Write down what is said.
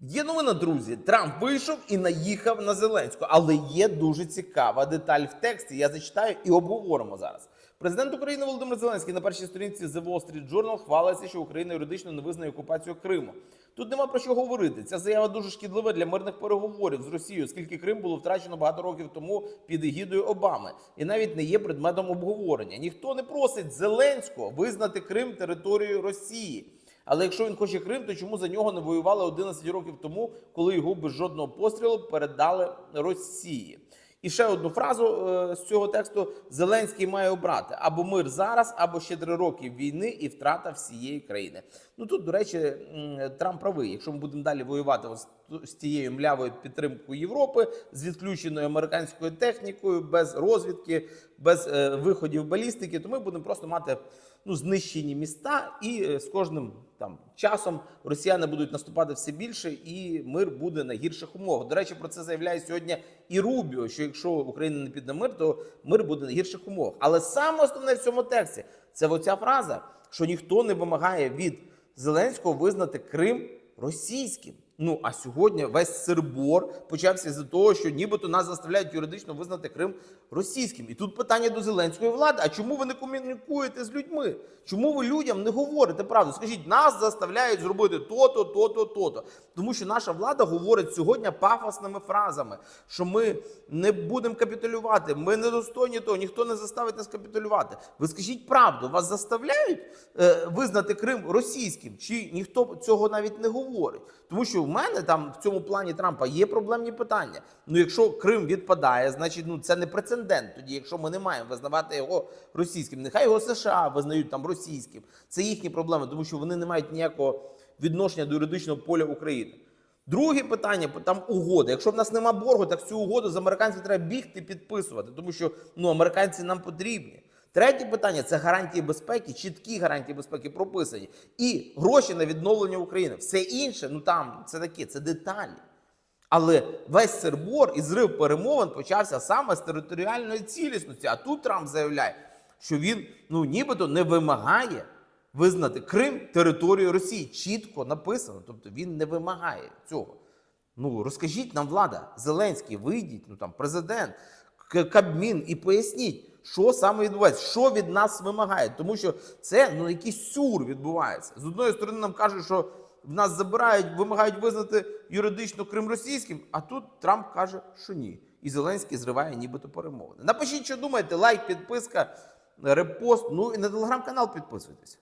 Є новина, друзі. Трамп вийшов і наїхав на Зеленську, але є дуже цікава деталь в тексті. Я зачитаю і обговоримо зараз. Президент України Володимир Зеленський на першій сторінці The Wall Street Journal хвалиться, що Україна юридично не визнає окупацію Криму. Тут нема про що говорити. Ця заява дуже шкідлива для мирних переговорів з Росією, оскільки Крим було втрачено багато років тому під егідою Обами, і навіть не є предметом обговорення. Ніхто не просить Зеленського визнати Крим територією Росії. Але якщо він хоче Крим, то чому за нього не воювали 11 років тому, коли його без жодного пострілу передали Росії? І ще одну фразу е, з цього тексту: Зеленський має обрати або мир зараз, або ще три роки війни і втрата всієї країни. Ну тут, до речі, Трамп правий. Якщо ми будемо далі воювати з тією млявою підтримкою Європи, з відключеною американською технікою, без розвідки, без е, виходів балістики, то ми будемо просто мати ну, знищені міста, і е, з кожним там часом росіяни будуть наступати все більше, і мир буде на гірших умовах. До речі, про це заявляє сьогодні і Рубіо, що якщо Україна не піде мир, то мир буде на гірших умовах. Але саме основне в цьому тексті це оця фраза, що ніхто не вимагає від Зеленського визнати Крим російським. Ну а сьогодні весь сирбор почався з того, що нібито нас заставляють юридично визнати Крим російським. І тут питання до зеленської влади: а чому ви не комунікуєте з людьми? Чому ви людям не говорите правду? Скажіть, нас заставляють зробити то-то, то-то, то-то. Тому що наша влада говорить сьогодні пафосними фразами, що ми не будемо капітулювати, ми недостойні того, ніхто не заставить нас капітулювати. Ви скажіть правду, вас заставляють е, визнати Крим російським, чи ніхто цього навіть не говорить? Тому що мене там в цьому плані Трампа є проблемні питання. Ну, якщо Крим відпадає, значить ну це не прецедент. Тоді, якщо ми не маємо визнавати його російським, нехай його США визнають там російським. Це їхні проблеми, тому що вони не мають ніякого відношення до юридичного поля України. Друге питання там угода. Якщо в нас нема боргу, так цю угоду з американців треба бігти підписувати, тому що ну американці нам потрібні. Третє питання це гарантії безпеки, чіткі гарантії безпеки прописані, і гроші на відновлення України. Все інше, ну там це таке, це деталі. Але весь сербор і зрив перемовин почався саме з територіальної цілісності. А тут Трамп заявляє, що він ну нібито не вимагає визнати Крим територією Росії. Чітко написано. Тобто він не вимагає цього. Ну розкажіть нам, влада, Зеленський, вийдіть, ну там президент, Кабмін і поясніть, що саме відбувається, що від нас вимагає. Тому що це ну якийсь сюр відбувається. З одної сторони нам кажуть, що в нас забирають, вимагають визнати юридично Крим російським, а тут Трамп каже, що ні. І Зеленський зриває нібито перемовини. Напишіть, що думаєте, лайк, підписка, репост. Ну і на телеграм-канал підписуйтесь.